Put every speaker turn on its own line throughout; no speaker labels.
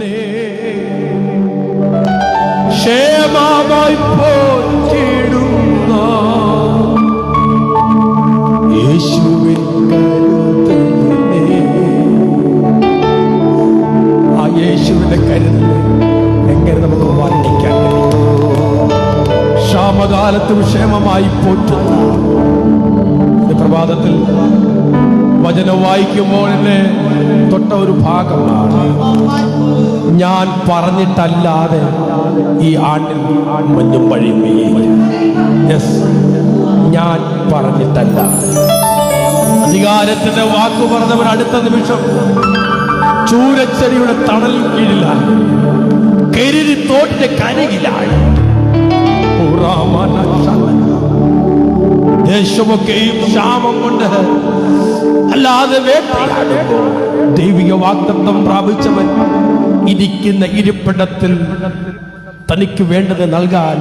തന്നെ ക്ഷേമമായി പോറ്റിടുന്ന യേശുവിൻ ആ യേശുവിന്റെ കരുതൽ എങ്ങനെ നമുക്ക് വർണിക്കാൻ ക്ഷാമകാലത്തും ക്ഷേമമായി പോറ്റുന്ന പ്രഭാതത്തിൽ വചനം വായിക്കുമ്പോൾ എന്നെ തൊട്ട ഒരു ഭാഗമാണ്. ഞാൻ പറഞ്ഞിട്ടല്ലാതെ ഈ ആണ്ടിൽ മഞ്ഞും വഴിയും യെസ് ഞാൻ പറഞ്ഞിട്ടല്ല. അധികാരത്തിന്റെ വാക്കു പറഞ്ഞവർ അടുത്ത നിമിഷം ചൂരച്ചെടിയുടെ തണൽ കീഴിലാണ്. കരുതി തോട്ടിന്റെ കരകിലാണ് ദേശമൊക്കെയും ക്ഷാമം കൊണ്ട് അല്ലാതെ വേട്ടയാടുമ്പോൾ ദൈവിക വാക്തത്വം പ്രാപിച്ചവൻ ഇരിക്കുന്ന ഇരിപ്പിടത്തിൽ തനിക്ക് വേണ്ടത് നൽകാൻ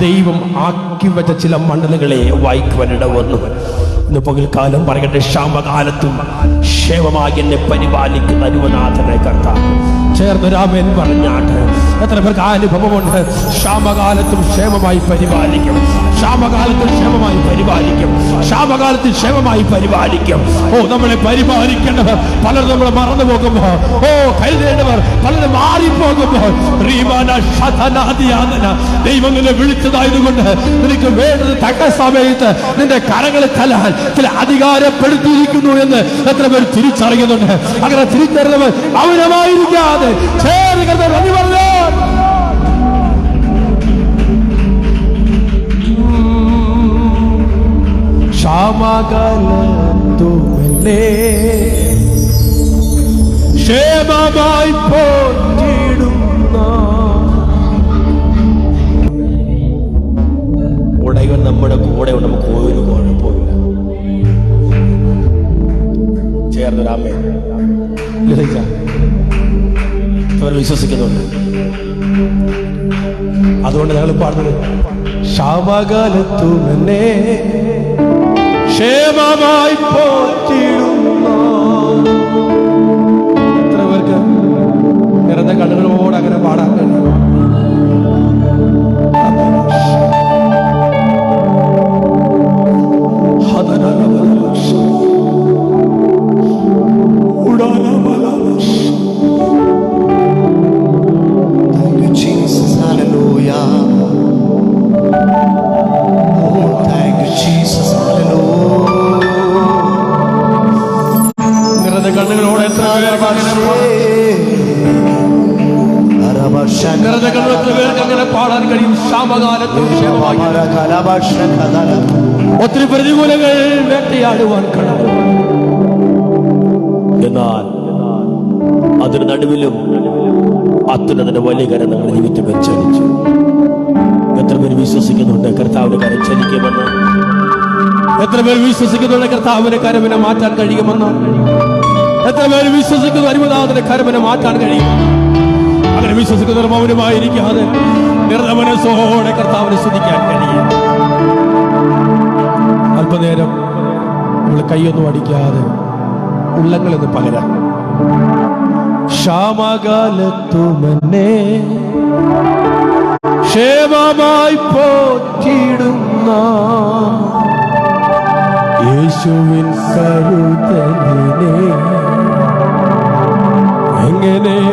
ദൈവം ആക്കി വെച്ച ചില മണ്ഡലങ്ങളെ വായിക്കുവാനിട വന്നു ഇന്ന് പകൽക്കാലം പറയട്ടെ ക്ഷാമകാലത്തും ക്ഷേമമായി എന്നെ പരിപാലിക്കുന്ന അനുവനാഥനെ കർത്താവ്. ചേർന്ന് രാമേൻ പറഞ്ഞാട്ട് എത്ര പേർക്ക് ആ അനുഭവമുണ്ട്? ക്ഷാമകാലത്തും ക്ഷേമമായി പരിപാലിക്കും. ക്ഷാമകാലത്തും ക്ഷേമമായി പരിപാലിക്കും. ക്ഷാമകാലത്തിൽ ക്ഷേമമായി പരിപാലിക്കും. ഓ നമ്മളെ പരിപാലിക്കേണ്ടവർ പലരും നമ്മളെ മറന്നു പോകുമ്പോൾ ഓ കരുതേണ്ടവർ പലരും മാറിപ്പോകുമ്പോ റീമാന ശതനാദിയാതന ദൈവം നിന്നെ വിളിച്ചതായതുകൊണ്ട് നിനക്ക് വേണ്ടത് തക്ക സമയത്ത് നിന്റെ കരങ്ങളിൽ തലാൽ ചില അധികാരപ്പെടുത്തിയിരിക്കുന്നു എന്ന് എത്ര പേർ തിരിച്ചറിയുന്നുണ്ട്? അങ്ങനെ തിരിച്ചറിഞ്ഞവർ അവരമായിരിക്കാതെ ക്ഷാമകാലത്തുമല്ലേ ക്ഷേമമായി പോറ്റിടുന്ന ഉടയവൻ നമ്മുടെ കൂടെ നമുക്ക് ഒരു കുഴപ്പമില്ല ചേർന്ന് രാമേ ലളിത അവർ വിശ്വസിക്കുന്നുണ്ട്. അതുകൊണ്ട് ഞങ്ങൾ പാടുന്നത് ക്ഷാമകാലത്തും എന്നെ ക്ഷേമമായി പോറ്റിടുന്ന എത്ര പേർക്ക് നിറഞ്ഞ കണ്ണുകളോട് അങ്ങനെ പാടാൻ കഴിയും? കണ്ണുകളോട് എത്ര പേർ നിറഞ്ഞ കണ്ണുകൾ എത്ര പേർക്ക് അങ്ങനെ പാടാൻ കഴിയും. ക്ഷാമകാലത്തും ക്ഷേമമായി ഒത്തിരി പ്രതികൂലങ്ങൾ വേട്ടയാടുവാൻ കഴിയും. എന്നാൽ അതിന് നടുവിലും അത്യുന്നതിന്റെ വലിയ കരങ്ങൾ നമ്മുടെ ജീവിതത്തിൽ വെച്ചടിച്ചു. എത്ര പേര് വിശ്വസിക്കുന്നുണ്ട് കർത്താവിന്റെ കരം ചലിക്കുമെന്ന് എത്ര പേര് വിശ്വസിക്കുന്നുണ്ട് കർത്താവിന്റെ കരവിനെ മാറ്റാൻ കഴിയുമെന്ന്? എത്ര പേര് വിശ്വസിക്കുന്ന അരുമനാഥന്റെ കരമനെ മാറ്റാൻ കഴിയും അങ്ങനെ വിശ്വസിക്കുന്ന മൗനമായിരിക്കാതെ നിറഞ്ഞ മനസ്സോടെ കർത്താവിനെ ശ്രദ്ധിക്കാൻ കഴിയും. അല്പനേരം നമ്മൾ കൈയൊന്നും അടിക്കാതെ ഉള്ളങ്ങളെന്ന് പകരാം. ക്ഷാമകാലത്തുമന്നെ ക്ഷേമമായി പോറ്റിടുന്ന യേശുവിൻ കരുതലിനെ എങ്ങനെ